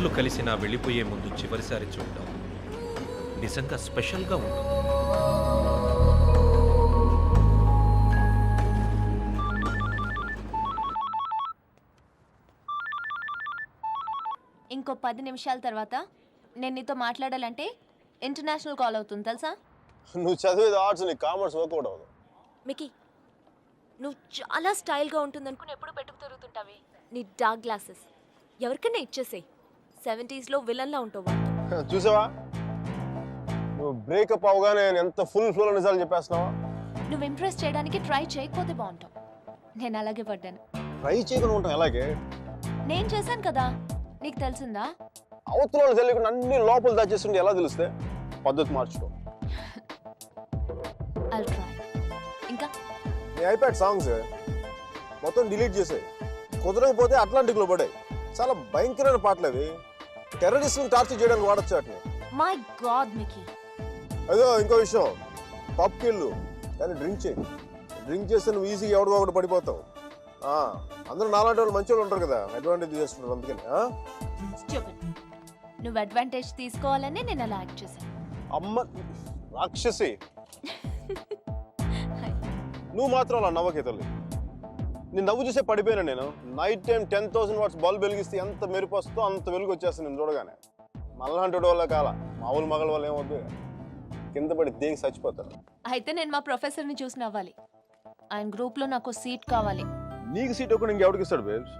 ఎన్నిసార్లు కలిసినా వెళ్ళిపోయే ముందు చివరిసారి చూడటం నిజంగా స్పెషల్గా ఉంటుంది. ఇంకో పది నిమిషాల తర్వాత నేను నీతో మాట్లాడాలంటే ఇంటర్నేషనల్ కాల్ అవుతుంది తెలుసా? నువ్వు చదివేది ఆర్ట్స్ నీకు కామర్స్ వర్కౌట్ అవ్వదు మికి నువ్వు చాలా స్టైల్గా ఉంటుంది అనుకుని ఎప్పుడు పెట్టుకు తిరుగుతుంటావి నీ డార్క్ గ్లాసెస్ ఎవరికైనా ఇచ్చేసేయ్. సెవెంటీస్లో విలన్లా ఉంటావు వాటితో. చూసావా? నువ్వు బ్రేకప్ అవగానే నేను ఎంత ఫుల్ ఫ్లోలో నిజాలు చెప్పేస్తున్నావా? నువ్వు ఇంప్రెస్ చేయడానికి ట్రై చేయకపోతే బాగుంటావు. నేను అలాగే పడ్డాను. ట్రై చేయకుండా ఉంటాం ఎలాగే? నేను చేశాను కదా. నీకు తెలిసిందా? అవతల వాళ్ళు తెలియకుండా అన్ని లోపల దాచేస్తుంటే ఎలా తెలిస్తే? పద్ధతి మార్చుకో. అల్ట్రా ఇంకా? నీ ఐప్యాడ్ సాంగ్స్ మొత్తం డిలీట్ చేసాయి. కుదరకపోతే అట్లాంటిక్లో పడాయి. చాలా భయంకరమైన పాటలు అవి. టెర్రరిస్ట్ని టార్చర్ చేయడానికి వాడచ్చు వాటిని. మై గాడ్ మికీ అదో ఇంకో విషయం. పబ్కి వెళ్ళు కానీ డ్రింక్ చేయి. డ్రింక్ చేస్తే నువ్వు ఈజీగా ఎవడో ఒకటి పడిపోతావు. ఆ, అందరూ నాలాంటి వాళ్ళు మంచి వాళ్ళు ఉంటారు కదా. అడ్వాంటేజ్ చేస్తుంటారు అందుకని ఆ? నువ్వు అడ్వాంటేజ్ తీసుకోవాలని నేను అలా యాక్ట్ చేశాను. అమ్మ రాక్షసి. నువ్వు మాత్రం అలా నవ్వకే తల్లి. నేను నవ్వు చూసే పడిపోయాను నేను. Night time ten thousand watts bulb వెలిగిస్తే ఎంత మెరుపు వస్తుందో అంత వెలుగు వచ్చేస్తుంది నేను చూడగానే. మళ్ళంటి వల్ల కాల మామూలు మగల వల్ల ఏమవుద్దు కింద పడి దేనికి చచ్చిపోతారు? అయితే నేను మా ప్రొఫెసర్ని చూసి నవ్వాలి. ఆయన గ్రూప్లో నాకు సీట్ కావాలి. నీకు సీట్ ఒకటి ఇంకెవడికి ఇస్తాడు బేబ్స్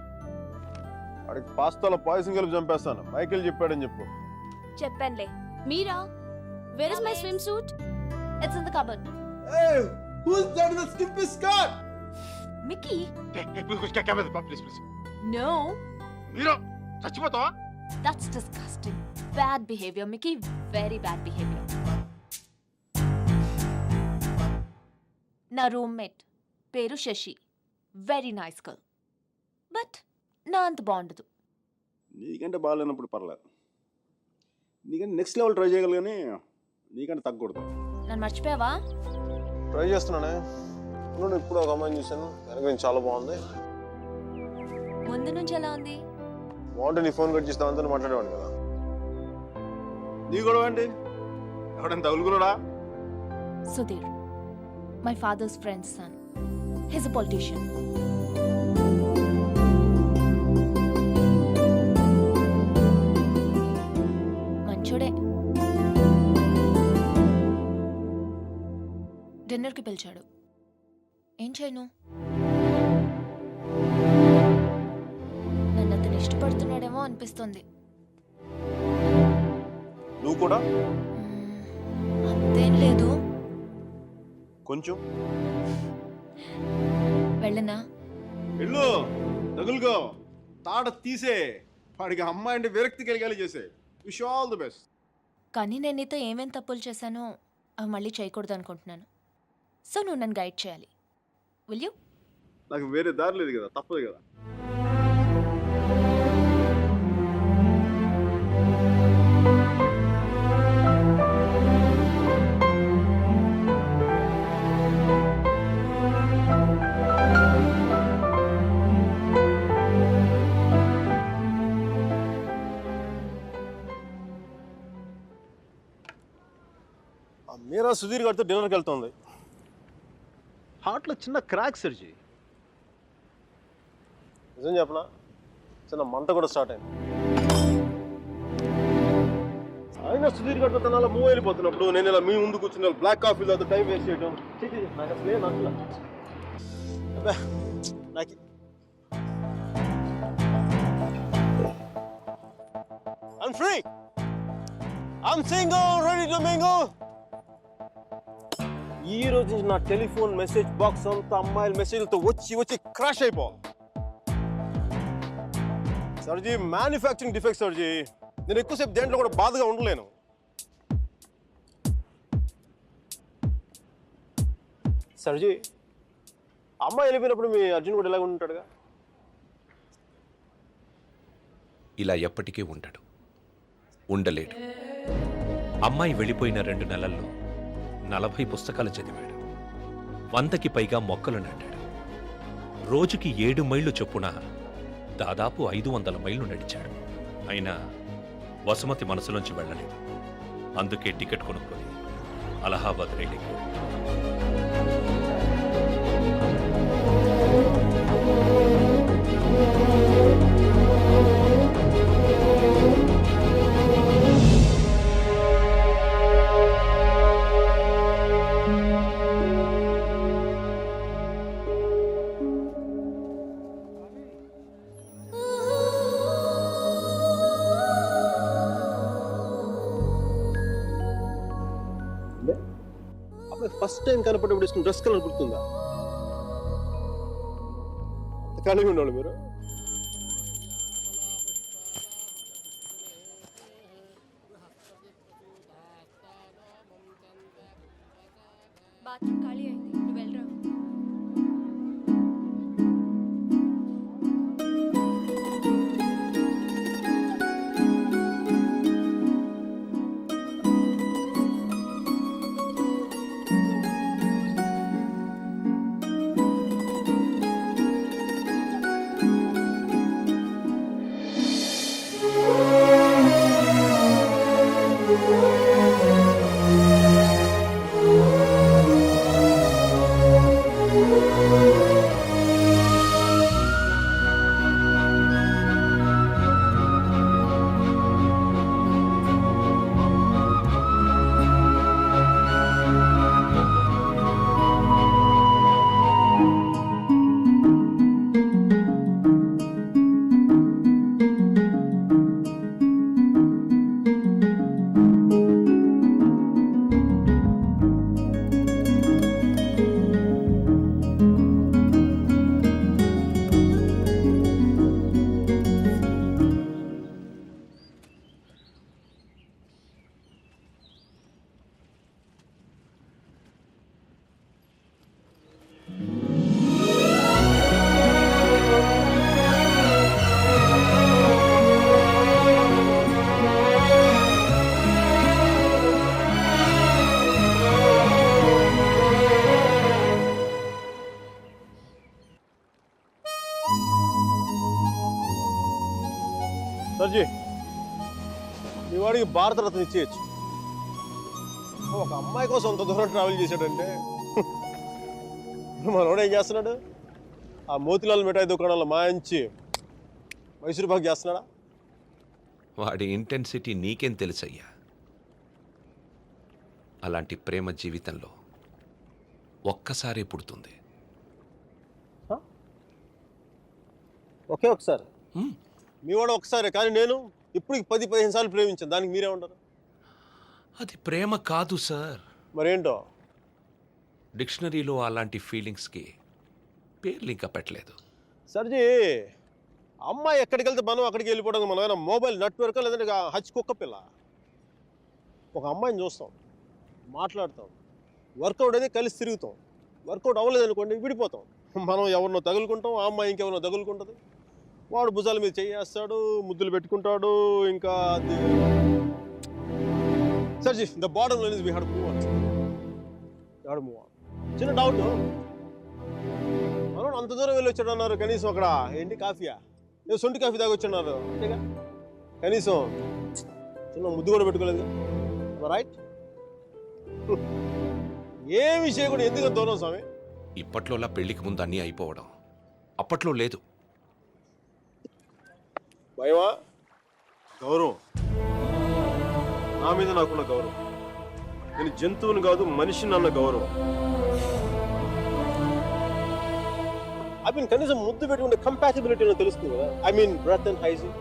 వాడికి పాస్తాలో పాయసం కలిపి చంపేస్తాను. మైకేల్ చెప్పాడని చెప్పు. చెప్పానులే. Meera? Where is my swimsuit it's in the cupboard Mickey no మీరు చచ్చిపోతావా? That's disgusting bad behaviour Mickey very bad behaviour నా రూమ్మేట్ పేరు Sashi. Very nice girl but నా అంత బాగుండదు. నీకంటే బాగాలేనప్పుడు పర్లేదు. నీకంటే నెక్స్ట్ లెవెల్ ట్రై చేయగలరు కానీ నీకంటే తగ్గకూడదు. నన్ను మర్చిపోయావా? ట్రై చేస్తున్నానే. నువ్వు ఇప్పుడు ఒక అమ్మాయిని చూశాను. వెనక నుంచి చాలా బాగుంది. ముందు నుంచి ఎలా ఉంది? బాగుంటే నీ ఫోన్ కట్ చేసి దాంతో మాట్లాడేవాడు కదా. నీ గొడవ అండి ఎవడైనా తగులుకున్నాడా? Sudheer my father's friend's son his a politician మంచోడే. డిన్నర్కి పిలిచాడు. ఏం చేయను? నన్ను అతను ఇష్టపడుతున్నాడేమో అనిపిస్తుంది. నువ్వు కూడా? అంతేం లేదు. కొంచెం. వెళ్ళనా? వెళ్ళు తగులుకో. తాడ తీసే. వాడికి అమ్మాయి అంటే విరక్తి కలిగేలా చేసే. Wish all the best. కానీ నేను నీతో ఏమేం తప్పులు చేశానో అవి మళ్ళీ చేయకూడదు అనుకుంటున్నాను. సో నువ్వు నన్ను గైడ్ చేయాలి. విల్ యూ నాకు వేరే దారి లేదు కదా తప్పదు కదా. మీరా సుధీర్ గారితో డిన్నర్కి వెళ్తుంది. హార్ట్లో చిన్న క్రాక్ సర్జీ నిజం చెప్పనా చిన్న మంట కూడా స్టార్ట్ అయింది అయినా సుధీర్ గడ్డ తన మూవ్ వెళ్ళిపోతున్నప్పుడు నేను ఇలా మీ ముందు కూర్చుని బ్లాక్ కాఫీ తాగుతూ టైం వేస్ట్ చేయడం నాకు అసలు ఏం నచ్చలే. నాకు I'm free. I'm single, ready to mingle. ఈ రోజు నా టెలిఫోన్ మెసేజ్ బాక్స్ అంతా అమ్మాయిల మెసేజ్లతో వచ్చి వచ్చి క్రాష్ అయిపోవాలి సర్జీ మ్యానుఫ్యాక్చరింగ్ డిఫెక్ట్ సర్జీ. నేను ఎక్కువసేపు దేంట్లో కూడా బాధగా ఉండలేను. సర్జీ అమ్మాయి వెళ్ళిపోయినప్పుడు మీ అర్జున్ కూడా ఇలాగ ఉంటాడుగా? ఇలా ఎప్పటికీ ఉండడు. ఉండలేడు. అమ్మాయి వెళ్ళిపోయిన రెండు నెలల్లో నలభై పుస్తకాలు చదివాడు. వందకి పైగా మొక్కలు నాటాడు. రోజుకి ఏడు మైళ్ళు చొప్పున దాదాపు ఐదు వందల మైళ్ళు నడిచాడు. అయినా వసుమతి మనసులోంచి వెళ్ళలేదు. అందుకే టికెట్ కొనుక్కొని అలహాబాద్ రైలుకి టైం కనపడేప్పుడు వేసుకున్న డ్రెస్ కలర్ గుర్తుందా? కలిగి ఉండేవాళ్ళు మీరు? బాత్రూమ్ ఖాళీ అయింది. సర్జీ మీ వాడికి భారతరత్న ఇచ్చేయచ్చు. ఒక అమ్మాయి కోసం అంత దూరం ట్రావెల్ చేశాడంటే మనోడు ఏం చేస్తున్నాడు? ఆ మోతిలాల్ మిఠాయి దుకాణంలో మాయించి మైసూర్ పాక్ చేస్తున్నాడా? వాడి ఇంటెన్సిటీ నీకేం తెలుసయ్యా? అలాంటి ప్రేమ జీవితంలో ఒక్కసారి పుడుతుంది. ఒకే ఒకసారి. హ్మ్. మీ వాడు ఒకసారి కానీ నేను ఇప్పటికి పది పదిహేను సార్లు ప్రేమించాను. దానికి మీరే ఉంటారు అది ప్రేమ కాదు సార్. మరేంటో? డిక్షనరీలో అలాంటి ఫీలింగ్స్కి పేర్లు ఇంకా పెట్టలేదు. సర్జీ అమ్మాయి ఎక్కడికి వెళ్తే మనం అక్కడికి వెళ్ళిపోవడం మనం ఏమైనా మొబైల్ నెట్వర్క్ లేదంటే హచ్ కుక్క పిల్ల? ఒక అమ్మాయిని చూస్తాం మాట్లాడతాం వర్కౌట్ అయితే కలిసి తిరుగుతాం. వర్కౌట్ అవ్వలేదు అనుకోండి విడిపోతాం. మనం ఎవరినో తగులుకుంటాం ఆ అమ్మాయి ఇంకెవరినో తగులుకుంటుంది. వాడు భుజాల మీద చేయేస్తాడు ముద్దులు పెట్టుకుంటాడు ఇంకా అది. సర్జీ the bottom line is we had move on. Had move on. చిన్న డౌట్. మనోడు అంత దూరం వెళ్ళి వచ్చాడు అన్నారు కనీసం అక్కడ ఏంటి కాఫీయా? నేను సొంటి కాఫీ దాకా వచ్చున్నారు అంతేగా? కనీసం చిన్న ముద్దు కూడా పెట్టుకోలేదు. రైట్ ఏ విషయం కూడా ఎందుకు దూరం స్వామి? ఇప్పట్లోలా పెళ్ళికి ముందు అన్నీ అయిపోవడం. అప్పట్లో లేదు. భయమా? గౌరవం. నా మీద నాకున్న గౌరవం. నేను జంతువుని కాదు మనిషిని అన్న గౌరవం. ఐ మీన్ కనీసం ముద్దు పెట్టుకుంటే కంపాసిబిలిటీ తెలుస్తుంది కదా. I mean breath and hygiene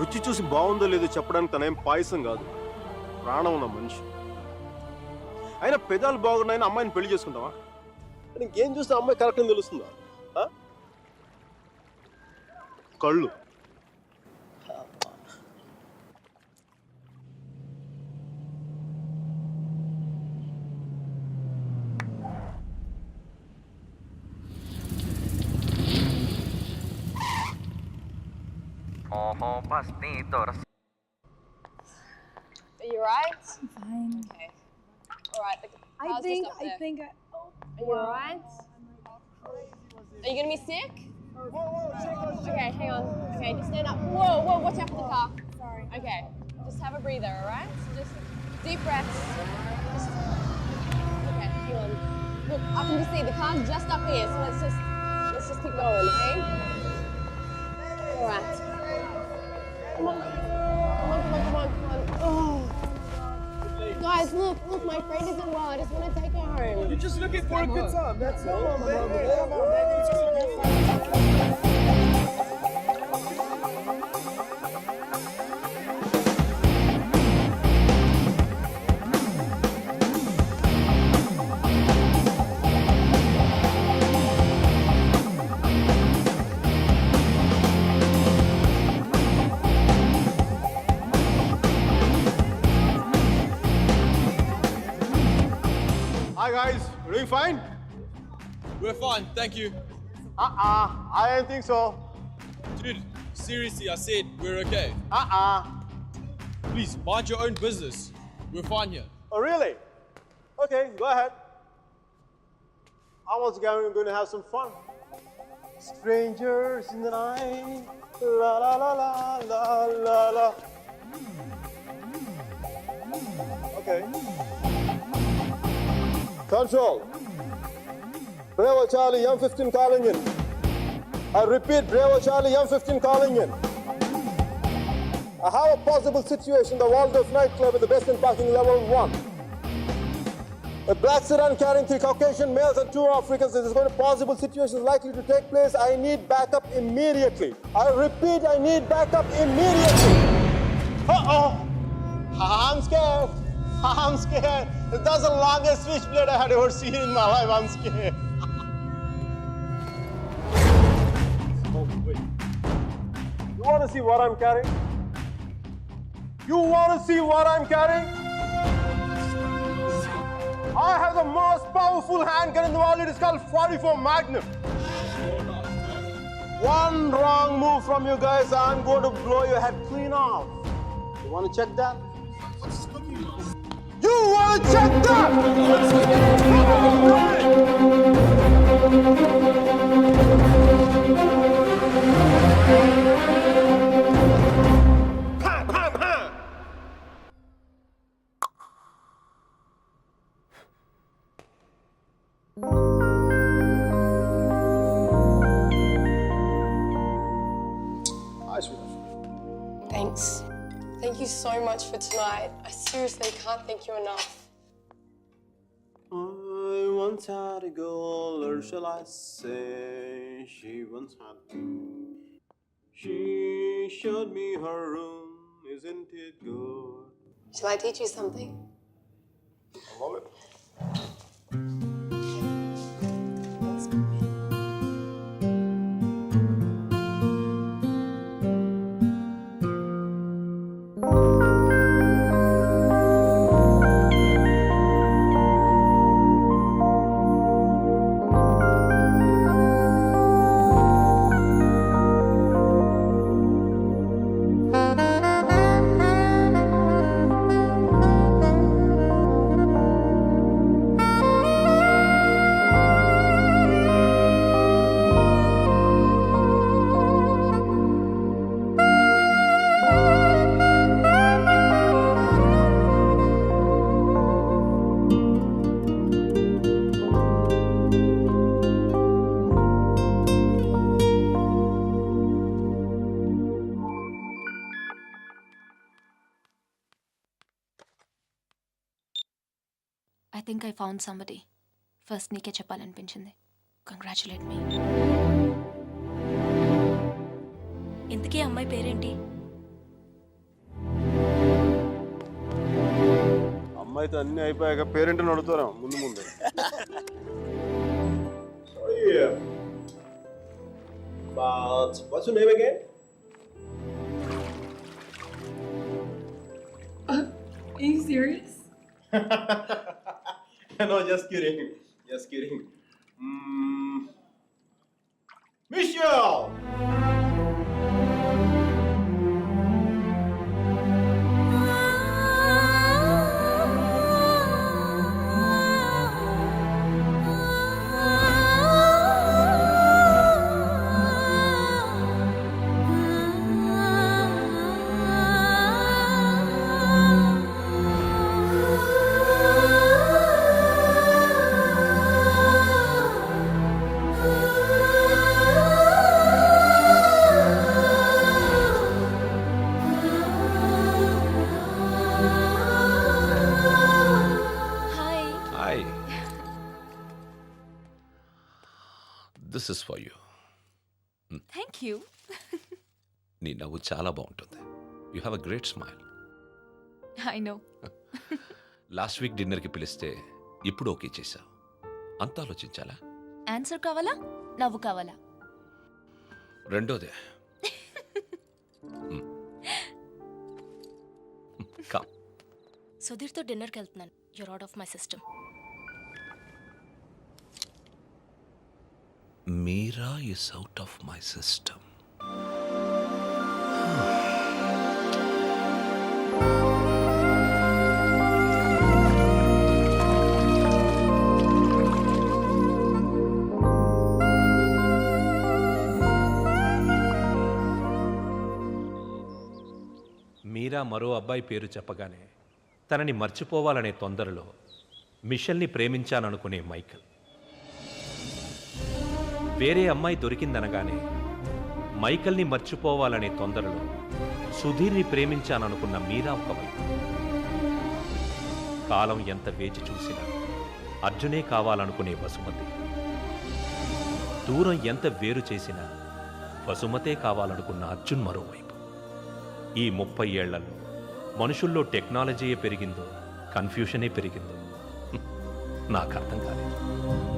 రుచి చూసి బాగుందో లేదో చెప్పడానికి తనేం పాయసం కాదు. ప్రాణం ఉన్న మనిషి. అయినా పెదాలు బాగున్నాయని అమ్మాయిని పెళ్ళి చేసుకుంటావా? ఇంకేం చూస్తే అమ్మాయి కరెక్ట్ అని తెలుస్తుందా? కళ్ళు. Oh. Are you right? I'm fine. Okay. All right. I think. I think. I, oh, Are you all right? Are you gonna be sick? Okay, hang on. Okay, just stand up. Whoa, whoa, watch out for the car. Sorry. Okay, just have a breather, all right? So just deep breaths. Just, okay, hang on. Look, I can just see the car's just up here, so let's just let's just keep going, Okay. All right. Come on, come on, come on, come on, come on. Oh. Guys, look, look, my friend isn't well. I just want to take her home. You're just looking for a good time. That's all. Hi you doing fine? We're fine, thank you. Uh-uh, I don't think so. Dude, seriously, I said we're okay. Uh-uh. Please, mind your own business. We're fine here. Oh, really? Okay, go ahead. I was going, going to have some fun. Strangers in the night, la la la la la la la. Hmm. Hmm. Hmm. Okay. Control. Bravo Charlie, M15 calling in. I repeat, Bravo Charlie, M15 calling in. I have a possible situation, the Waldorf nightclub in the basement parking level one. A black sedan carrying three Caucasian males and two Africans. This is going to possible situation likely to take place. I need backup immediately. I repeat, I need backup immediately. Uh-oh. I'm scared. I'm scared. That's the longest switchblade I had ever seen in my life. I'm scared. oh, wait. You want to see what I'm carrying? You want to see what I'm carrying? I have the most powerful handgun in the world. It is called 44 Magnum. One wrong move from you guys, I'm going to blow your head clean off. You want to check that? You want 구원자다! You so much for tonight. I seriously can't thank you enough. I once had a girl, or shall I say, she once had me. She showed me her room, isn't it good? Shall I teach you something? I love it. I found somebody first నీకే చెప్పాలనిపించింది. Congratulate మీ ఇంతకీ అమ్మాయి పేరేంటి? అమ్మాయితో అన్ని అయిపోయాక parent అడుగుతారా? ముందు ముందు. But what's your name again? Are you serious? no, just kidding. Just kidding. Mm. Michelle! This is for you thank you నీ నవ్వు చాలా బాగుంటుంది. You have a great smile I know last week డిన్నర్కి పిలిస్తే ఇప్పుడు ఓకే చేశావు. అంత ఆలోచించాలా? ఆన్సర్ కావాలా? నవ్వు కావాలా? రెండోదే. కా సుధీర్తో డిన్నర్కి వెళ్తున్నాను. You're out of my system Meera is out of my system Meera మరో అబ్బాయి పేరు చెప్పగానే తనని మర్చిపోవాలనే తొందరలో మిషల్ని ప్రేమించాననుకునే మైకల్. వేరే అమ్మాయి దొరికిందనగానే మైకల్ని మర్చిపోవాలనే తొందరలో సుధీర్ని ప్రేమించాననుకున్న మీరా ఒకవైపు కాలం ఎంత వేచి చూసినా అర్జునే కావాలనుకునే వసుమతి. దూరం ఎంత వేరు చేసినా వసుమతే కావాలనుకున్న అర్జున్ మరోవైపు. ఈ ముప్పై ఏళ్ళలో మనుషుల్లో టెక్నాలజీయే పెరిగిందో కన్ఫ్యూషనే పెరిగిందో నాకు అర్థం కాలేదు.